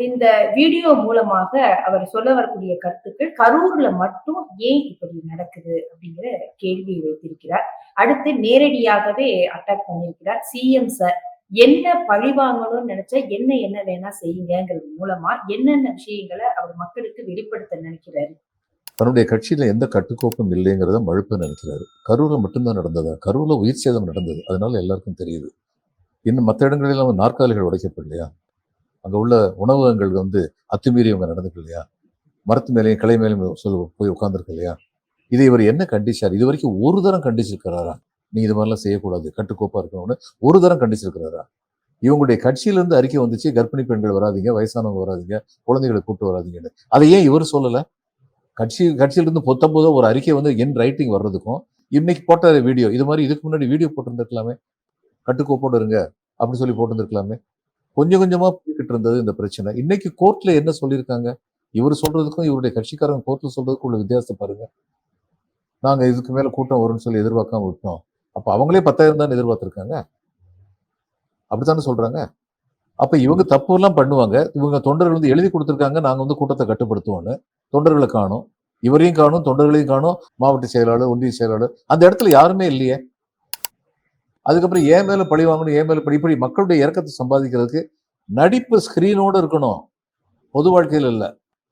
இந்த வீடியோ மூலமாக அவர் சொல்ல வரக்கூடிய கருத்துக்கள் கரூர்ல மட்டும் ஏன் இப்படி நடக்குது அப்படிங்கிற கேள்வியை வைத்திருக்கிறார். அடுத்து நேரடியாகவே அட்டாக் பண்ணியிருக்கிறார். சிஎம் சார் என்ன பழிவாங்கணும்னு நினைச்சா என்ன என்ன வேணா செய்யுங்கிறது மூலமா என்னென்ன விஷயங்களை அவர் மக்களுக்கு வெளிப்படுத்த நினைக்கிறாரு? தன்னுடைய கட்சியில எந்த கட்டுக்கோப்பும் இல்லைங்கிறத மழுப்ப நினைக்கிறாரு. கரூர்ல மட்டும்தான் நடந்ததா? கரூர்ல உயிர் சேதம் நடந்தது. அதனால எல்லாருக்கும் தெரியுது. இன்னும் மற்ற இடங்களில் நாற்காலிகள் உடைக்கப்படலையா? அங்க உள்ள உணவகங்கள் வந்து அத்துமீறி அவங்க நடந்துக்கலையா மரத்து மேலேயும் கிளை மேலேயும் சொல்ல போய் உட்காந்துருக்கு இல்லையா? இதை இவர் என்ன கண்டிச்சார்? இது வரைக்கும் ஒரு தரம் கண்டிச்சிருக்கிறாரா? நீ இது மாதிரிலாம் செய்யக்கூடாது கட்டுக்கோப்பா இருக்கணும்னு ஒரு தரம் கண்டிச்சிருக்கிறாரா? இவங்களுடைய கட்சியிலேருந்து அறிக்கை வந்துச்சு கர்ப்பிணி பெண்கள் வராதீங்க வயசானவங்க வராதிங்க குழந்தைகளை கூப்பிட்டு வராதீங்கன்னு. அதை ஏன் இவர் சொல்லல? கட்சி கட்சியிலிருந்து பொத்தம்போது ஒரு அறிக்கை வந்து என் ரைட்டிங் வர்றதுக்கும் இன்னைக்கு போட்ட வீடியோ இது மாதிரி இதுக்கு முன்னாடி வீடியோ போட்டிருந்துருக்கலாமே கட்டுக்கோப்போடு இருங்க அப்படின்னு சொல்லி போட்டிருந்துருக்கலாமே. கொஞ்சம் கொஞ்சமா போய்கிட்டு இருந்தது இந்த பிரச்சனை. இன்னைக்கு கோர்ட்ல என்ன சொல்லியிருக்காங்க? இவர் சொல்றதுக்கும் இவருடைய கட்சிக்காரங்க கோர்ட்ல சொல்றதுக்கும் உள்ள வித்தியாசம் பாருங்க. நாங்க இதுக்கு மேல கூட்டம் வரும்னு சொல்லி எதிர்பார்க்காம விட்டோம். அப்ப அவங்களே பத்தாயிரம் தான் எதிர்பார்த்திருக்காங்க. அப்படித்தானே சொல்றாங்க? அப்ப இவங்க தப்பு எல்லாம் பண்ணுவாங்க. இவங்க தொண்டர்கள் வந்து எழுதி கொடுத்துருக்காங்க. நாங்க வந்து கூட்டத்தை கட்டுப்படுத்துவோம்னு. தொண்டர்களை காணும். இவரையும் காணும். தொண்டர்களையும் காணும். மாவட்ட செயலாளர் ஒன்றிய செயலாளர். அந்த இடத்துல யாருமே இல்லையே. அதுக்கப்புறம் ஏன் மேல பழி வாங்கணும்? ஏன் மேல பழி? இப்படி மக்களுடைய இறக்கத்தை சம்பாதிக்கிறதுக்கு நடிப்பு ஸ்க்ரீனோடு இருக்கணும். பொது வாழ்க்கையில் இல்லை.